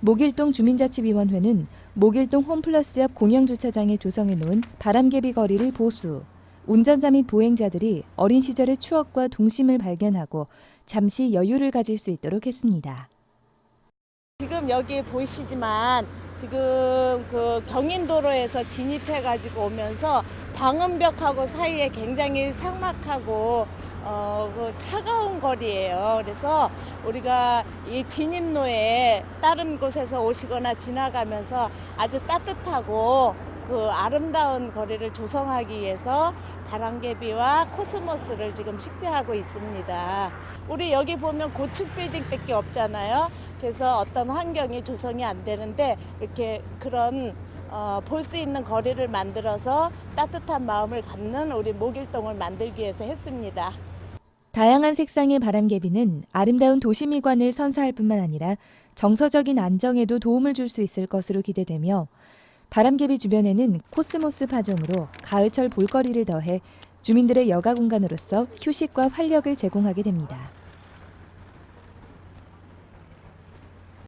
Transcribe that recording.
목일동 주민자치위원회는 목일동 홈플러스 앞 공영주차장에 조성해 놓은 바람개비 거리를 보수, 운전자 및 보행자들이 어린 시절의 추억과 동심을 발견하고 잠시 여유를 가질 수 있도록 했습니다. 지금 여기 보이시지만 지금 그 경인도로에서 진입해 가지고 오면서 방음벽하고 사이에 굉장히 삭막하고 어, 그 차가운 거리예요. 그래서 우리가 이 진입로에 다른 곳에서 오시거나 지나가면서 아주 따뜻하고 그 아름다운 거리를 조성하기 위해서 바람개비와 코스모스를 지금 식재하고 있습니다. 우리 여기 보면 고층 빌딩밖에 없잖아요. 그래서 어떤 환경이 조성이 안 되는데 이렇게 그런 어, 볼 수 있는 거리를 만들어서 따뜻한 마음을 갖는 우리 목일동을 만들기 위해서 했습니다. 다양한 색상의 바람개비는 아름다운 도시미관을 선사할 뿐만 아니라 정서적인 안정에도 도움을 줄 수 있을 것으로 기대되며 바람개비 주변에는 코스모스 파종으로 가을철 볼거리를 더해 주민들의 여가 공간으로서 휴식과 활력을 제공하게 됩니다.